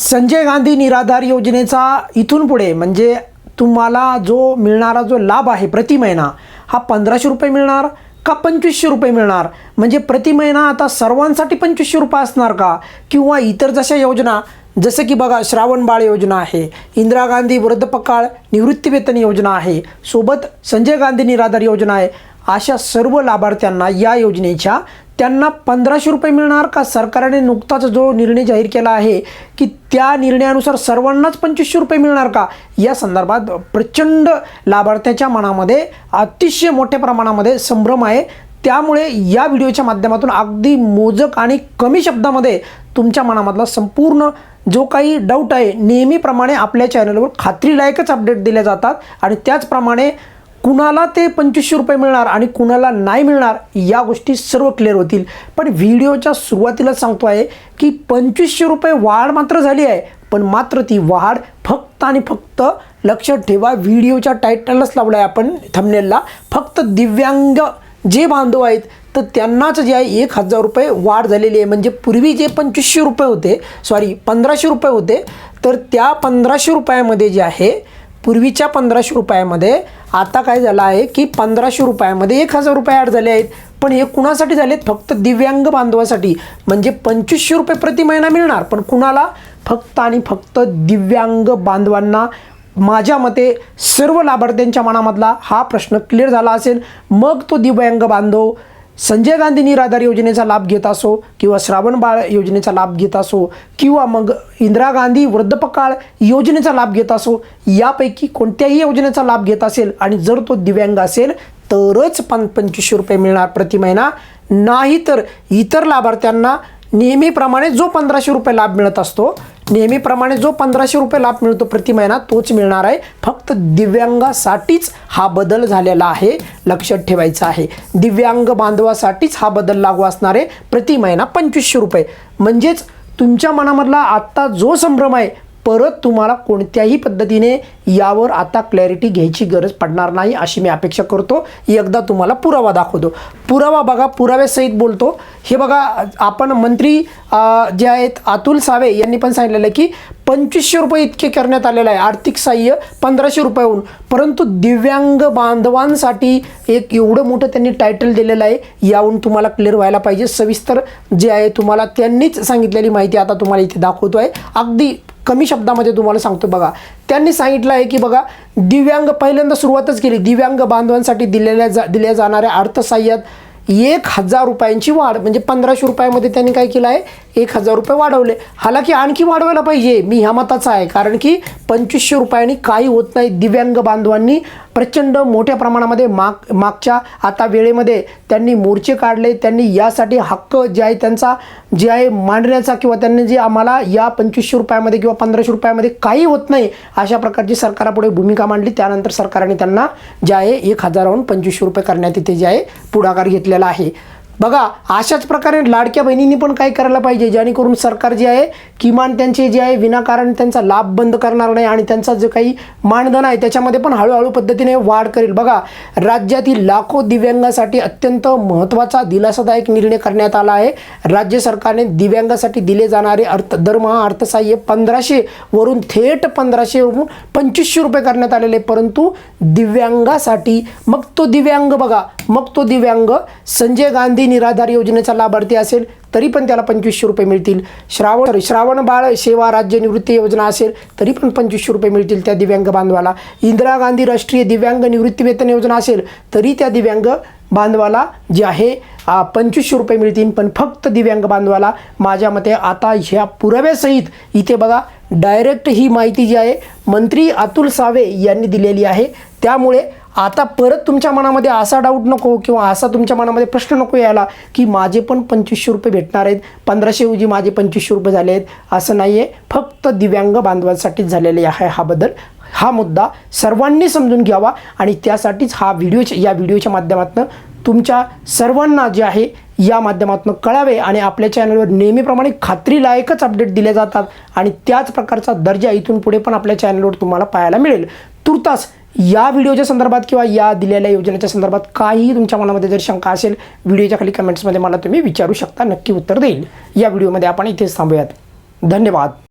संजय गांधी निराधार योजनेचा इथून पुढे म्हणजे तुम्हाला जो मिळणारा जो लाभ आहे प्रति महिना हा पंधराशे रुपये मिळणार का पंचवीसशे रुपये मिळणार? म्हणजे प्रति महिना आता सर्वांसाठी पंचवीसशे रुपये असणार का? किंवा इतर जशा योजना जसं की बघा श्रावण बाळ योजना आहे इंदिरा गांधी वृद्धपकाळ निवृत्तीवेतन योजना आहे सोबत संजय गांधी निराधार योजना आहे अशा सर्व लाभार्थ्यांना या योजनेच्या त्यांना पंधराशे रुपये मिळणार का? सरकारने नुकताच जो निर्णय जाहीर केला आहे की त्या निर्णयानुसार सर्वांनाच पंचवीसशे रुपये मिळणार का? या संदर्भात प्रचंड लाभार्थ्याच्या मनामध्ये अतिशय मोठ्या प्रमाणामध्ये संभ्रम आहे. त्यामुळे या व्हिडिओच्या माध्यमातून अगदी मोजक आणि कमी शब्दामध्ये तुमच्या मनामधला संपूर्ण जो काही डाऊट आहे नेहमीप्रमाणे आपल्या चॅनलवर खात्रीलायकच अपडेट दिल्या जातात. आणि त्याचप्रमाणे कुणाला ते पंचवीसशे रुपये मिळणार आणि कुणाला नाही मिळणार या गोष्टी सर्व क्लिअर होतील. पण व्हिडिओच्या सुरुवातीला सांगतो आहे की पंचवीसशे रुपये वाढ मात्र झाली आहे पण मात्र ती वाढ फक्त आणि फक्त लक्षात ठेवा व्हिडिओच्या टायटलच लावलं आहे आपण थमनेलला फक्त दिव्यांग जे बांधव आहेत तर त्यांनाच जे आहे एक हजार रुपये वाढ झालेली आहे. म्हणजे पूर्वी जे पंचवीसशे रुपये होते सॉरी पंधराशे रुपये होते तर त्या पंधराशे रुपयामध्ये जे आहे पूर्वीच्या पंधराशे रुपयामध्ये आता काय झालं आहे की पंधराशे रुपयामध्ये एक हजार रुपये ॲड झाले आहेत. पण हे कुणासाठी झालेत? फक्त दिव्यांग बांधवासाठी. म्हणजे पंचवीसशे रुपये प्रति महिना मिळणार. पण कुणाला? फक्त आणि फक्त दिव्यांग बांधवांना. माझ्या मते सर्व लाभार्थ्यांच्या मनामधला हा प्रश्न क्लिअर झाला असेल. मग तो दिव्यांग बांधव संजय गांधी निराधार योजनेचा लाभ घेत असो किंवा श्रावण बाळ योजनेचा लाभ घेत असो किंवा मग इंदिरा गांधी वृद्धपकाळ योजनेचा लाभ घेत असो यापैकी कोणत्याही योजनेचा लाभ घेत असेल आणि जर तो दिव्यांग असेल तरच पं पंचवीसशे रुपये मिळणार प्रति महिना. नाही तर इतर लाभार्थ्यांना नेहमीप्रमाणे जो पंधराशे रुपये लाभ मिळत असतो नेहमीप्रमाणे जो पंधराशे रुपये लाभ मिळतो प्रति महिना तोच मिळणार आहे. फक्त दिव्यांगासाठीच हा बदल झालेला आहे लक्षात ठेवायचा आहे. दिव्यांग बांधवासाठीच हा बदल लागू असणार आहे प्रति महिना पंचवीसशे रुपये. म्हणजेच तुमच्या मनामधला आत्ता जो संभ्रम आहे परत तुम्हाला कोणत्याही पद्धतीने यावर आता क्लॅरिटी घ्यायची गरज पडणार नाही अशी मी अपेक्षा करतो. एकदा तुम्हाला पुरावा दाखवतो. पुरावा बघा पुराव्यासहित बोलतो. हे बघा आपण मंत्री जे आहेत अतुल सावे यांनी पण सांगितलेलं आहे की पंचवीसशे रुपये इतके करण्यात आलेलं आहे. आर्थिक सहाय्य पंधराशे रुपयाहून. परंतु दिव्यांग बांधवांसाठी एक एवढं मोठं त्यांनी टायटल दिलेलं आहे याहून तुम्हाला क्लिअर व्हायला पाहिजे. सविस्तर जे आहे तुम्हाला त्यांनीच सांगितलेली माहिती आता तुम्हाला इथे दाखवतो आहे अगदी कमी शब्दामध्ये तुम्हाला सांगतो बघा. त्यांनी सांगितलं आहे की बघा दिव्यांग पहिल्यांदा सुरुवातच केली. दिव्यांग बांधवांसाठी दिलेल्या जा दिल्या जाणाऱ्या अर्थसहाय्यात एक हजार रुपयांची वाढ म्हणजे पंधराशे रुपयामध्ये त्यांनी काय केलं आहे? एक हजार रुपये वाढवले. हालाकी आणखी वाढवायला पाहिजे. मी ह्या मताचा आहे. कारण की पंचवीसशे रुपयांनी काही होत नाही दिव्यांग बांधवांनी. प्रचंड मोठ्या प्रमाणामध्ये माग मागच्या आता वेळेमध्ये त्यांनी मोर्चे काढले. त्यांनी यासाठी हक्क जे आहे त्यांचा जे आहे मांडण्याचा किंवा त्यांनी जे आम्हाला या पंचवीसशे रुपयामध्ये किंवा पंधराशे रुपयामध्ये काही होत नाही अशा प्रकारची सरकारापुढे भूमिका मांडली. त्यानंतर सरकारने त्यांना जे आहे एक हजाराहून पंचवीसशे रुपये करण्यात इथे जे आहे पुढाकार घेतलेला आहे. बघा अशाच प्रकारे लाडक्या बहिणींनी पण काय करायला पाहिजे जेणेकरून सरकार जे आहे किमान त्यांचे जे आहे विनाकारण त्यांचा लाभ बंद करणार नाही आणि त्यांचा जे काही मानधन आहे त्याच्यामध्ये पण हळूहळू पद्धतीने वाढ करेल. बघा राज्यातील लाखो दिव्यांगासाठी अत्यंत महत्त्वाचा दिलासादायक निर्णय करण्यात आला आहे. राज्य सरकारने दिव्यांगासाठी दिले जाणारे अर्थ दरमहा अर्थसहाय्य पंधराशे वरून थेट पंधराशे वरून पंचवीसशे रुपये करण्यात आलेले परंतु दिव्यांगासाठी मग तो दिव्यांग बघा मग तो दिव्यांग संजय गांधी निराधार योजनेचा लाभार्थी असेल तरी पण त्याला पंचवीसशे रुपये मिळतील. श्रावण श्रावण बाळ सेवा राज्य निवृत्ती योजना असेल तरी पण पंचवीसशे रुपये मिळतील त्या दिव्यांग बांधवाला. इंदिरा गांधी राष्ट्रीय दिव्यांग निवृत्ती वेतन योजना असेल तरी त्या दिव्यांग बांधवाला जे आहे पंचवीसशे रुपये मिळतील. पण फक्त दिव्यांग बांधवाला माझ्या मते आता ह्या पुराव्यासहित इथे बघा डायरेक्ट ही माहिती जी आहे मंत्री अतुल सावे यांनी दिलेली आहे. त्यामुळे आता परत तुमच्या मनामध्ये असा डाऊट नको किंवा असा तुमच्या मनामध्ये प्रश्न नको यायला की माझे पण पंचवीसशे रुपये भेटणार आहेत. पंधराशे ऐवजी माझे पंचवीसशे रुपये झाले आहेत. असं नाही आहे फक्त दिव्यांग बांधवांसाठीच झालेले आहे हा बदल. हा मुद्दा सर्वांनी समजून घ्यावा आणि त्यासाठीच हा व्हिडिओ या व्हिडिओच्या माध्यमातून तुमच्या सर्वांना जे आहे या माध्यमातून कळावे आणि आपल्या चॅनलवर नेहमीप्रमाणे खात्रीलायकच अपडेट दिले जातात आणि त्याच प्रकारचा दर्जा इथून पुढे पण आपल्या चॅनलवर तुम्हाला पाहायला मिळेल. तुर्तास या व्हिडिओच्या संदर्भात किंवा या दिलेल्या योजनेच्या संदर्भात काहीही तुमच्या मनामध्ये जर शंका असेल व्हिडिओच्या खाली कमेंट्समध्ये मला तुम्ही विचारू शकता. नक्की उत्तर देईल. या व्हिडिओमध्ये आपण इथेच थांबूयात. धन्यवाद.